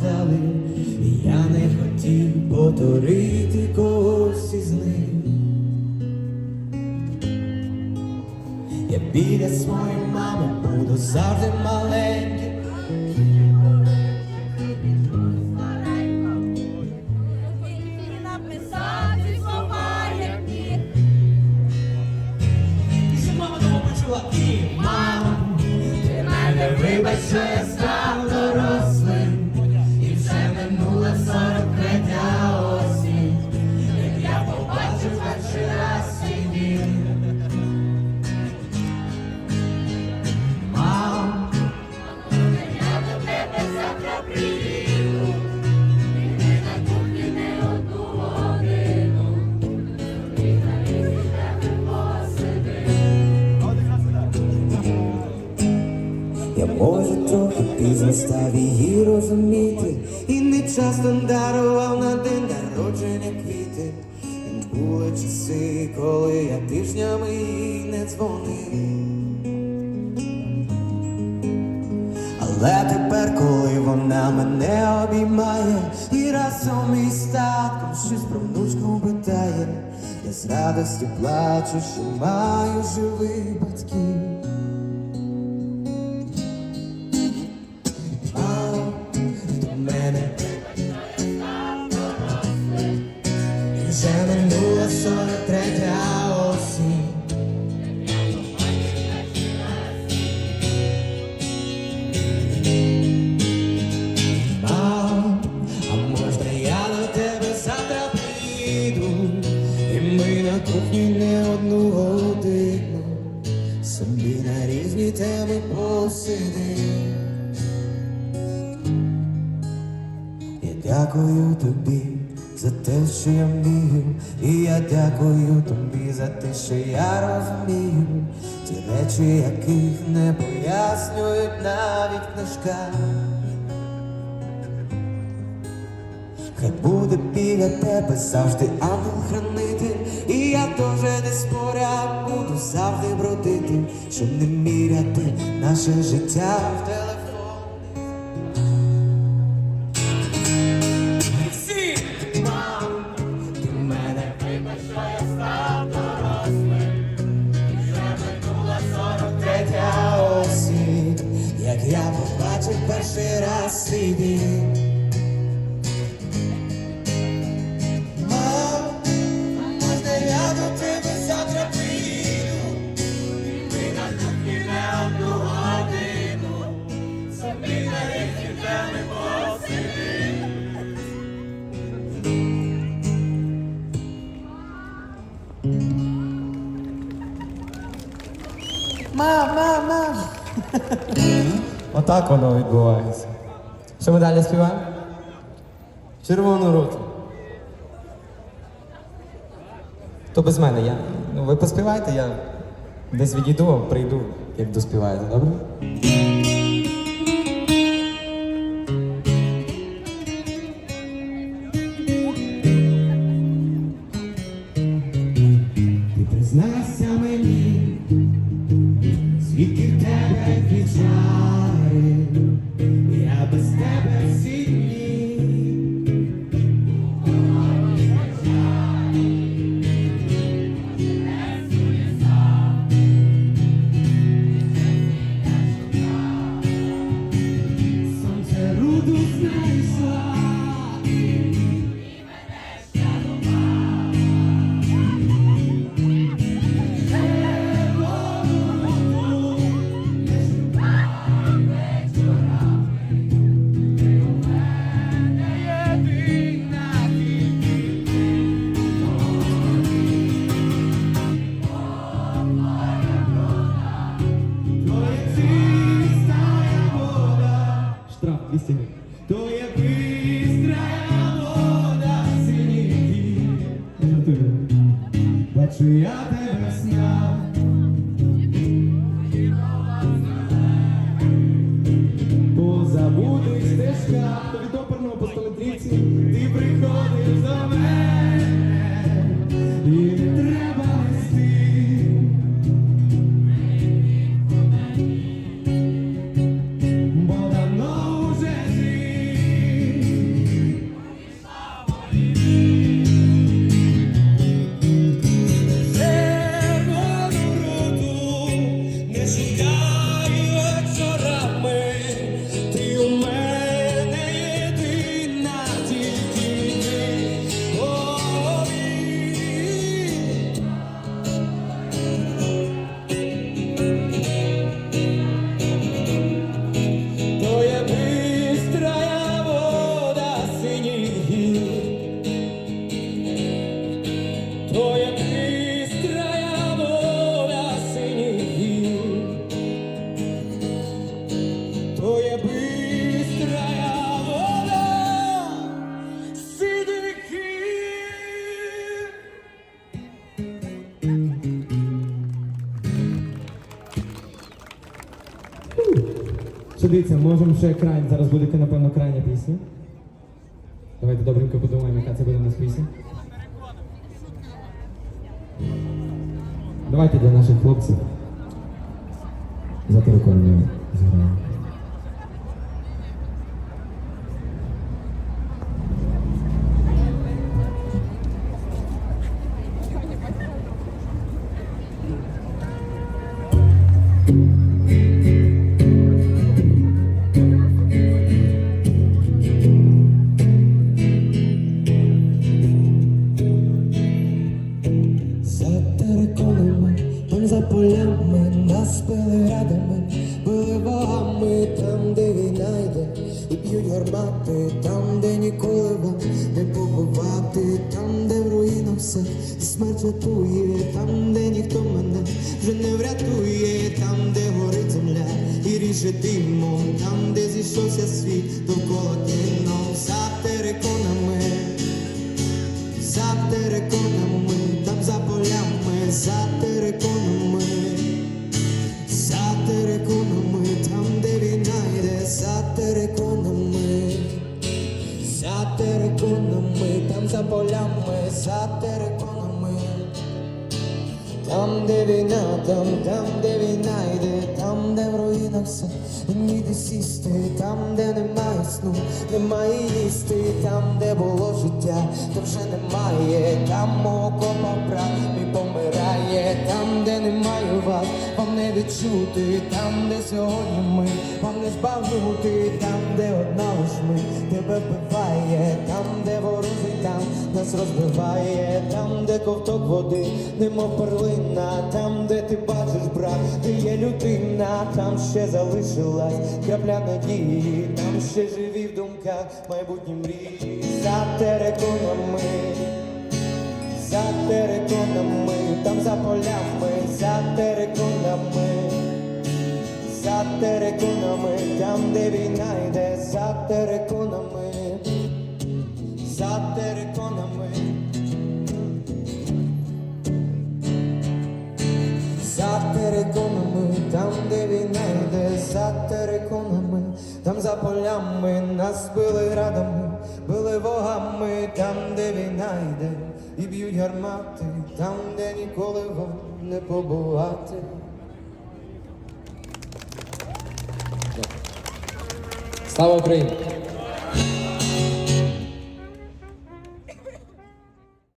сказали, і я не хотів повторити когось із них. Я біля своєї мами буду завжди маленьким. Пізно став її розуміти, і не часто дарував на день народження квіти. Були часи, коли я тижнями їй не дзвонив. Але тепер, коли вона мене обіймає і разом із татком щось про внучку питає, я з радості плачу, що маю живих батьків. Різні теми. Я дякую тобі за те, що я вмію, і я дякую тобі за те, що я розумію ті речі, яких не пояснюють навіть книжка. Хай буде біля тебе завжди ангел-хранитель І я дуже не споря буду завжди бродити, щоб не міряти наше життя в телефон. Всі! Мам, ти мене вибач, став дорослим вже минула сорок третя осінь Як я побачив перший раз свій Мам, мам, мам. Отак воно відбувається. Що ми далі співаємо? Червону роту. То без мене, я. Ну, ви поспівайте, я десь відійду, прийду, як доспіваєте, добре? Ти признайся 200 гривень. Дивіться, можемо ще екран. Зараз буде напевно крайня пісня. Давайте добренько подумаємо, яка це буде у нас пісня. Давайте для наших хлопців. За переконаною зіграємо. Териконами, там за полями, нас били радами, били вагами, там, де війна йде, і б'ють гармати, там, де ніколи вам не побувати, там, де в руїнах все, смерть рятує, там, де ніхто мене вже не врятує, там, де горить земля, і ріже димом, там, де зійшовся світ, довкола кином, за там за полями, за териконами, там, де війна, там, там, де війна йде, там, де в руїнах все, ніде сісти, там, де немає сну, немає їсти, там, де було життя, то вже немає, там мого копа брат мій помирає, там, де немає вас, вам не відчути, там, де сьогодні ми, вам не збагнути, там, де одна лиш ми тебе вбиває, там, де ворожий там нас розбиває, там, де ковток води, немов перлина, там, де ти бачиш, брат, ти є людина, там ще залишилась крапля надії, там ще живі в думках майбутні мрії, за териконами, за териконами, там за полями, за териконами. За териконами, там, де війна йде, за териконами, за териконами, за териконами, там, де війна йде, за териконами, там за полями нас били градами, били вогами, там, де війна йде, і б'ють гармати, там, де ніколи вам не побувати. Слава Україні!